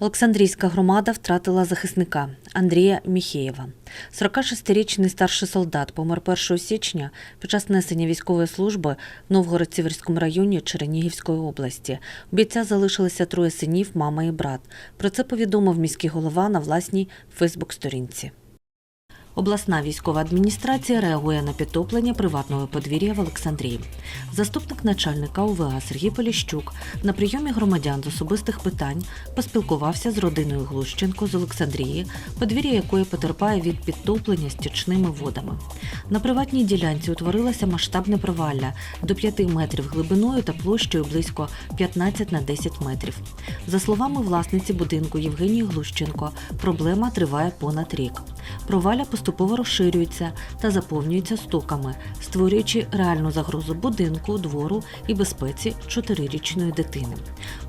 Олександрійська громада втратила захисника Андрія Міхеєва. 46-річний старший солдат помер 1 січня під час несення військової служби в Новгород-Сіверському районі Чернігівської області. У бійця залишилися троє синів, мама і брат. Про це повідомив міський голова на власній Фейсбук-сторінці. Обласна військова адміністрація реагує на підтоплення приватного подвір'я в Олександрії. Заступник начальника УВА Сергій Поліщук на прийомі громадян з особистих питань поспілкувався з родиною Глущенко з Олександрії, подвір'я якої потерпає від підтоплення стічними водами. На приватній ділянці утворилося масштабне провалля до 5 метрів глибиною та площею близько 15 на 10 метрів. За словами власниці будинку Євгенії Глущенко, проблема триває понад рік. Проваля поступово розширюється та заповнюється стоками, створюючи реальну загрозу будинку, двору і безпеці чотирирічної дитини.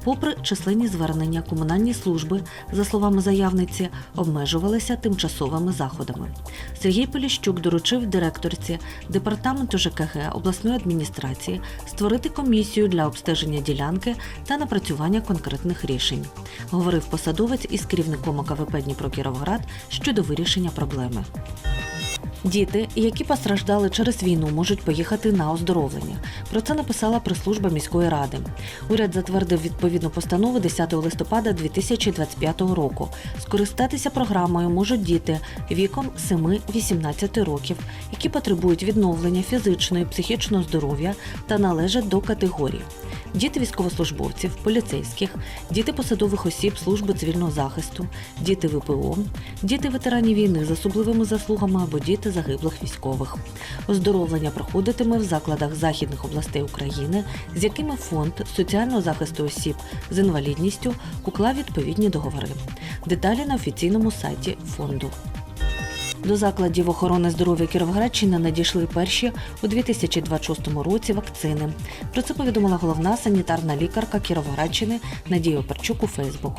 Попри численні звернення, комунальні служби, за словами заявниці, обмежувалися тимчасовими заходами. Сергій Поліщук доручив директорці департаменту ЖКГ обласної адміністрації створити комісію для обстеження ділянки та напрацювання конкретних рішень. Говорив посадовець із керівником АКВП Дніпро Кіровоград щодо вирішення tinha problema. Діти, які постраждали через війну, можуть поїхати на оздоровлення. Про це написала прес-служба міської ради. Уряд затвердив відповідну постанову 10 листопада 2025 року. Скористатися програмою можуть діти віком 7-18 років, які потребують відновлення фізичного і психічного здоров'я та належать до категорій. Діти військовослужбовців, поліцейських, діти посадових осіб служби цивільного захисту, діти ВПО, діти ветеранів війни з особливими заслугами або діти загиблих військових. Оздоровлення проходитиме в закладах західних областей України, з якими фонд соціального захисту осіб з інвалідністю уклав відповідні договори. Деталі на офіційному сайті фонду. До закладів охорони здоров'я Кіровоградщини надійшли перші у 2026 році вакцини. Про це повідомила головна санітарна лікарка Кіровоградщини Надія Оперчук у Фейсбук.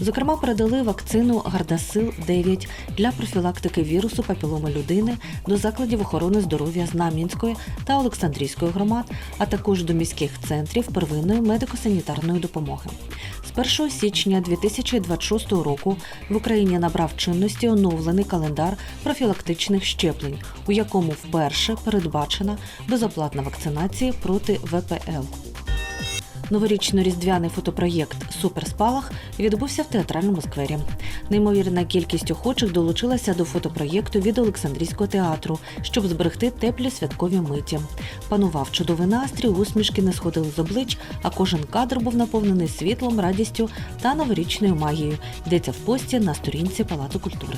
Зокрема, передали вакцину Гардасил 9 для профілактики вірусу папіломи людини до закладів охорони здоров'я Знам'янської та Олександрійської громад, а також до міських центрів первинної медико-санітарної допомоги. З 1 січня 2026 року в Україні набрав чинності оновлений календар профілактичних щеплень, у якому вперше передбачена безоплатна вакцинація проти ВПЛ. Новорічно-різдвяний фотопроєкт Суперспалах відбувся в театральному сквері. Неймовірна кількість охочих долучилася до фотопроєкту від Олександрійського театру, щоб зберегти теплі святкові миті. Панував чудовий настрій, усмішки не сходили з облич, а кожен кадр був наповнений світлом, радістю та новорічною магією. Йдеться в пості на сторінці Палацу культури.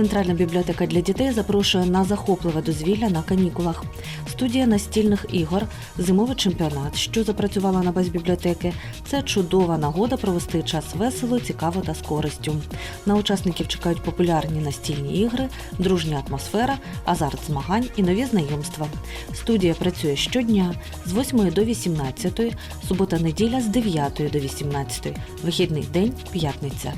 Центральна бібліотека для дітей запрошує на захопливе дозвілля на канікулах. Студія настільних ігор, зимовий чемпіонат, що запрацювала на базі бібліотеки. Це чудова нагода провести час весело, цікаво та з користю. На учасників чекають популярні настільні ігри, дружня атмосфера, азарт змагань і нові знайомства. Студія працює щодня з 8 до 18, субота-неділя з 9 до 18, вихідний день п'ятниця.